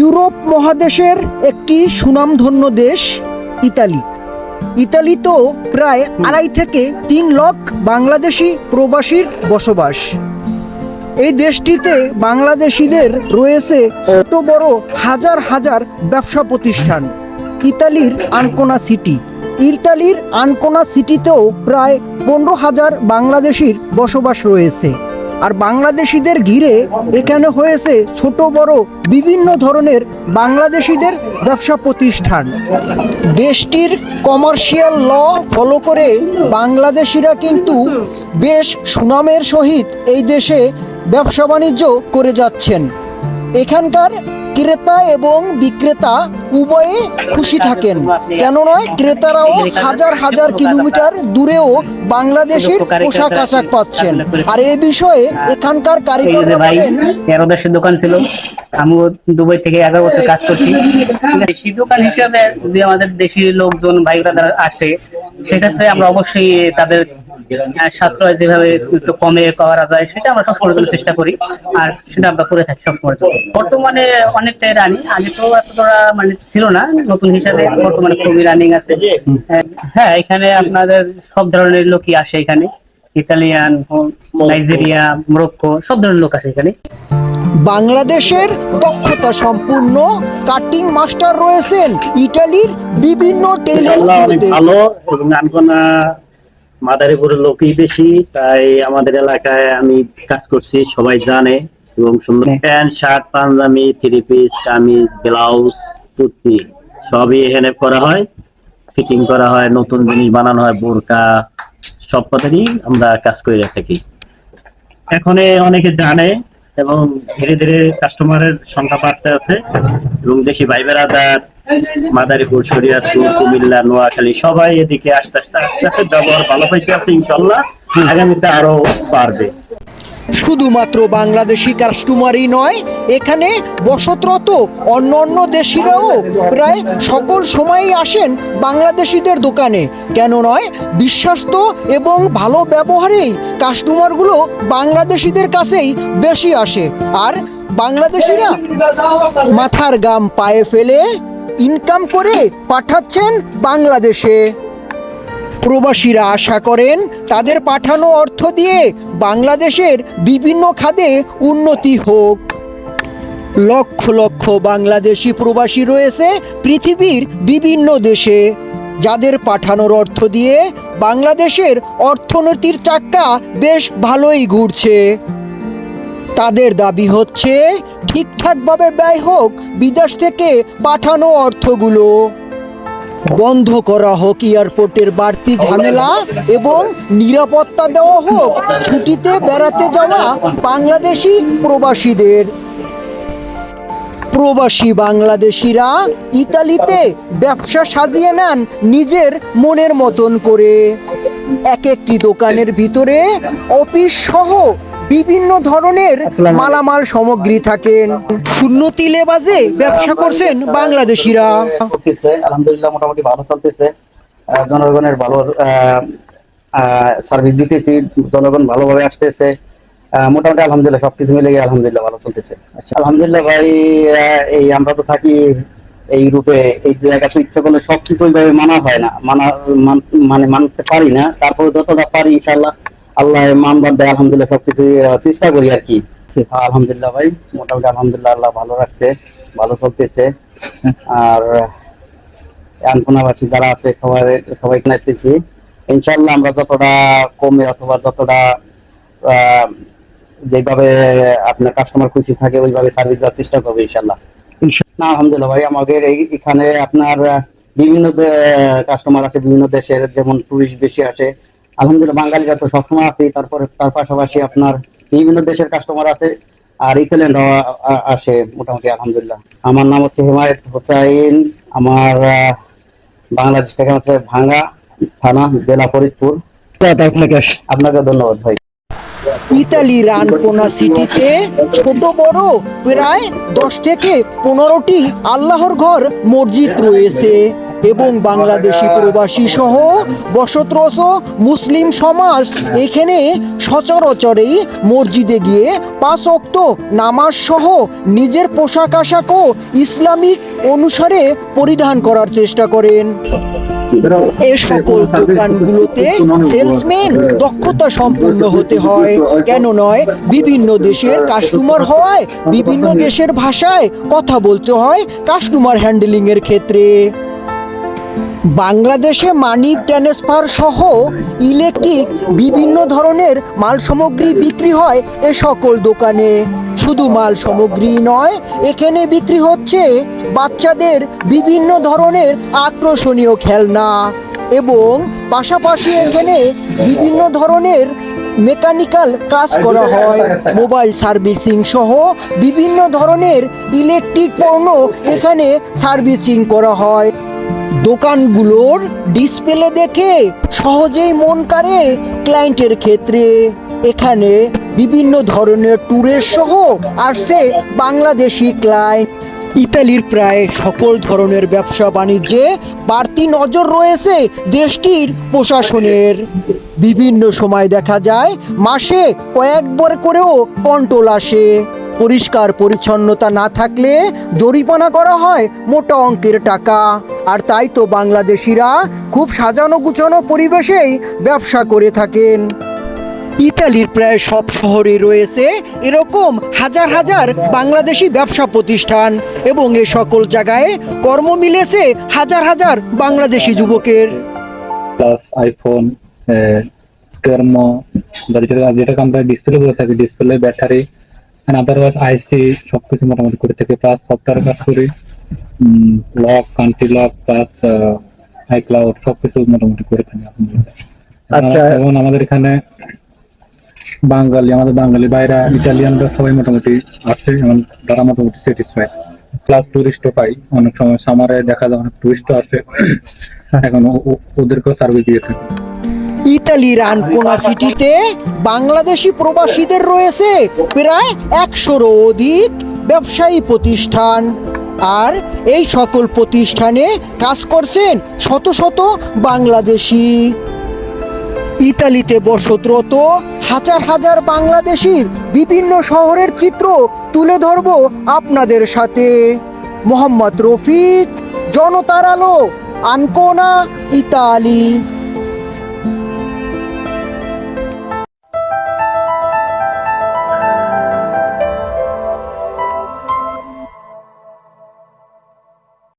Europe মহাদেশের একটি সুনামধন্য দেশ, ইতালি। ইতালিতেও প্রায় আড়াই থেকে তিন লক্ষ বাংলাদেশি প্রবাসীর বসবাস। এই দেশটিতে বাংলাদেশিদের রয়েছে ছোট বড় হাজার হাজার ব্যবসা প্রতিষ্ঠান। ইতালির আনকোনা সিটি। ইতালির আনকোনা সিটিতেও প্রায় পনেরো হাজার বাংলাদেশির বসবাস রয়েছে। আর বাংলাদেশিদের ঘিরে এখানে হয়েছে ছোট, বড়, বিভিন্ন ধরনের বাংলাদেশিদের ব্যবসা প্রতিষ্ঠান। দেশটির কমার্শিয়াল ল ফলো করে বাংলাদেশিরা কিন্তু বেশ সুনামের সহিত এই দেশে ব্যবসা বাণিজ্য করে যাচ্ছেন। এখানকার ক্রেতা এবং বিক্রেতা উভয়ে খুশি থাকেন। কেন নয় ক্রেতারাও হাজার হাজার কিলোমিটার দূরেও বাংলাদেশের পোশাক আশাক পাচ্ছেন। আর এ বিষয়ে এখানকার কারিগররা বলেন তেরো দেশের দোকান ছিল। আমিও দুবাই থেকে এগারো বছর কাজ করছি। দেশি দোকান হিসেবে যদি আমাদের দেশি লোকজন ভাইরা ব্রাদার আসে সেক্ষেত্রে আমরা অবশ্যই তাদের সাশ্রয় যেভাবে একটু কমে করা যায় সেটা আমরা সবসময় জন্য চেষ্টা করি। আর সেটা আমরা করে থাকি সবসময়। জন্য। বর্তমানে অনেকটাই রানি আগে তো এতটা মানে ছিল না নতুন হিসাবে বর্তমানে খুবই রানিং আছে। হ্যাঁ এখানে আপনাদের সব ধরনের লোকই আসে এখানে। ইতালিয়ান নাইজেরিয়া মোরক্কো সব ধরনের লোক আসে এখানে। বাংলাদেশের দক্ষতা সম্পূর্ণ কাটিং মাস্টার রয়েছেন ইটালির বিভিন্ন ভালো এবং আনকোনা মাদারীপুরের লোকই বেশি তাই আমাদের এলাকায় আমি কাজ করছি সবাই জানে এবং সুন্দর। Pant shirt panjabi three piece kameez blouse kurti সবই এখানে করা হয়। ফিটিং করা হয় নতুন জিনিস বানানো হয় বোরকা সব কথারই আমরা কাজ করে থাকি। এখন অনেকে জানে এবং ধীরে ধীরে কাস্টমারের সংখ্যা বাড়তে আছে এবং দেশি ভাই বেড়াদার মাদারীপুর কুমিল্লা, নোয়াখালী, সবাই এদিকে আস্তে আস্তে আস্তে আস্তে ব্যবহার ভালো আছে ইনশাল্লাহ আগামীতে আরও শুধুমাত্র বাংলাদেশি কাস্টমারই নয়, এখানে বসতরত অন্য অন্য দেশিরাও প্রায় সকল সময়ই আসেন বাংলাদেশিদের দোকানে। কেন নয়, বিশ্বাস্ত এবং ভালো ব্যবহারেই কাস্টমারগুলো বাংলাদেশিদের কাছেই বেশি আসে। আর বাংলাদেশিরা মাথার গাম পায়ে ফেলে ইনকাম করে পাঠাচ্ছেন বাংলাদেশে। প্রবাসীরা আশা করেন তাদের পাঠানো অর্থ দিয়ে বাংলাদেশের বিভিন্ন খাতে উন্নতি হোক। লক্ষ লক্ষ বাংলাদেশি প্রবাসী রয়েছে পৃথিবীর বিভিন্ন দেশে। যাদের পাঠানোর অর্থ দিয়ে বাংলাদেশের অর্থনীতির চাক্কা বেশ ভালোই ঘুরছে। তাদের দাবি হচ্ছে, ঠিকঠাকভাবে ব্যয় হোক, বিদেশ থেকে পাঠানো অর্থগুলো। বন্ধ করা হোক, এয়ারপোর্টের বাড়তি ঝামেলা এবং নিরাপত্তা দেওয়া হোক, ছুটিতে বেড়াতে যাওয়া বাংলাদেশি প্রবাসীদের। প্রবাসী বাংলাদেশিরা ইতালিতে ব্যবসা সাজিয়ে নেন নিজের মনের মতন করে। এক একটি দোকানের ভিতরে অফিস সহ বিভিন্ন ধরনের মালামাল সামগ্রী থাকেন। সুন্নতি লেবাজে ব্যবসা করছেন বাংলাদেশিরা। আলহামদুলিল্লাহ মোটামুটি ভালো চলতেছে। জনগণের ভালো সার্ভিস দিতেছি। জনগণ ভালোভাবে আসতেছে। মোটামুটি আলহামদুলিল্লাহ সবকিছু মিলে গিয়ে আলহামদুলিল্লাহ ভালো চলতেছে। আলহামদুলিল্লাহ ভাই এই আমরা তো থাকি এই রূপে এই জায়গা তো ইচ্ছা করলে সবকিছু ওইভাবে মানা হয় না। মানা মান- মানে মানতে পারি না। তারপরে যতটা পারি ইনশাল্লাহ আল্লাহ মানবার দেয় আলহামদুলিল্লাহ সবকিছু চেষ্টা করি আর কি। আলহামদুলিল্লাহ ভাই মোটামুটি আলহামদুলিল্লাহ আল্লাহ ভালো রাখছে ভালো চলতেছে। আর আনকোনাবাসী যারা আছে সবাই সবাইকে নেতেছি ইনশাল্লাহ আমরা যতটা কমে অথবা যতটা যেভাবে আপনার কাস্টমার খুশি থাকে ওইভাবে সার্ভিস দেওয়ার চেষ্টা করব ইনশাল্লাহ না আলহামদুলিল্লাহ ভাই আমাদের এই এখানে আপনার বিভিন্ন কাস্টমার আছে বিভিন্ন দেশের যেমন টুরিস্ট বেশি আসে আলহামদুলিল্লাহ, বাঙালিরা তো সবসময় আছে। তারপরে, তার পাশাপাশি আপনার বিভিন্ন দেশের কাস্টমার আছে আর আ- আসে মোটামুটি আলহামদুলিল্লাহ। আমার নাম হচ্ছে হিমায়ত হোসাইন আমার বাংলাদেশ থেকে হচ্ছে ভাঙ্গা থানা, জেলা ফরিদপুর। আপনাকে ধন্যবাদ ভাই। ইতালি আনকোনা সিটিতে ছোট বড় প্রায় দশ থেকে পনেরোটি আল্লাহর ঘর মসজিদ রয়েছে। এবং বাংলাদেশি প্রবাসী সহ বসতরস মুসলিম সমাজ এখানে সচরাচরেই মসজিদে গিয়ে পাঁচ অক্ত নামাজ সহ নিজের পোশাক আশাকও ইসলামিক অনুসারে পরিধান করার চেষ্টা করেন। এ সকল দোকানগুলোতে সেলসম্যান দক্ষতা সম্পূর্ণ হতে হয়, কেন নয় বিভিন্ন দেশের কাস্টমার হওয়ায় বিভিন্ন দেশের ভাষায় কথা বলতে হয় কাস্টমার হ্যান্ডেলিং এর ক্ষেত্রে। বাংলাদেশে মানি ট্রান্সফার সহ ইলেকট্রিক বিভিন্ন ধরনের মাল সামগ্রী বিক্রি হয় এ সকল দোকানে। শুধু মাল সামগ্রী নয়, এখানে বিক্রি হচ্ছে বাচ্চাদের বিভিন্ন ধরনের আকর্ষণীয় খেলনা এবং পাশাপাশি এখানে বিভিন্ন ধরনের মেকানিক্যাল কাজ করা হয়। মোবাইল সার্ভিসিং সহ বিভিন্ন ধরনের ইলেকট্রিক পণ্য এখানে সার্ভিসিং করা হয়। দোকানগুলোর ডিসপ্লে দেখে সহজেই মন কাড়ে ক্লায়েন্টের ক্ষেত্রে। এখানে বিভিন্ন ধরনের ট্যুরের সহ আসছে বাংলাদেশি ক্লায়েন্ট ইতালির প্রায় সকল ধরনের ব্যবসা বাণিজ্যে বাড়তি নজর রয়েছে দেশটির প্রশাসনের। বিভিন্ন সময় দেখা যায় মাসে কয়েকবার করেও কন্ট্রোল আসে। পরিষ্কার পরিচ্ছন্নতা না থাকলে জরিমানা করা হয় মোটা অঙ্কের টাকা। আর তাই তো বাংলাদেশিরা খুব সাজানো গুছানো পরিবেশেই ব্যবসা করে থাকেন। ইতালির প্রায় সব শহরে রয়েছে এরকম হাজার হাজার বাংলাদেশি ব্যবসা প্রতিষ্ঠান এবং এ সকল জায়গায় কর্ম মিলেছে হাজার হাজার বাংলাদেশি যুবকের। প্লাস আইফোন যেটা আমরা ডিসপ্লে বলে থাকি ডিসপ্লে ব্যাটারি আদারওয়াইজ আইসি সবকিছু মোটামুটি করে থাকি। প্লাস সফটওয়্যার কাজ করি। লক কান্ট্রি লক প্লাস আই ক্লাউড সবকিছু মোটামুটি করে থাকি আচ্ছা। এবং আমাদের এখানে বাঙালি আমাদের বাঙালি বাইরা ইটালিয়ানরা সবাই মোটামুটি আসে এবং তারা মোটামুটি স্যাটিসফাই প্লাস টুরিস্টও পাই। অনেক সময় সামারে দেখা যায় অনেক টুরিস্টও আসে। এখন ওদেরকেও সার্ভিস দিয়ে থাকি। ইতালির আনকোনা সিটিতে বাংলাদেশি প্রবাসীদের রয়েছে প্রায় একশোরও অধিক ব্যবসায়ী প্রতিষ্ঠান। আর এই সকল প্রতিষ্ঠানে কাজ করছেন শত শত বাংলাদেশি। ইতালিতে বসতরত হাজার হাজার বাংলাদেশির বিভিন্ন শহরের চিত্র তুলে ধরব আপনাদের সাথে। মোহাম্মদ রফিক, জনতার আলো, আনকোনা, ইতালি।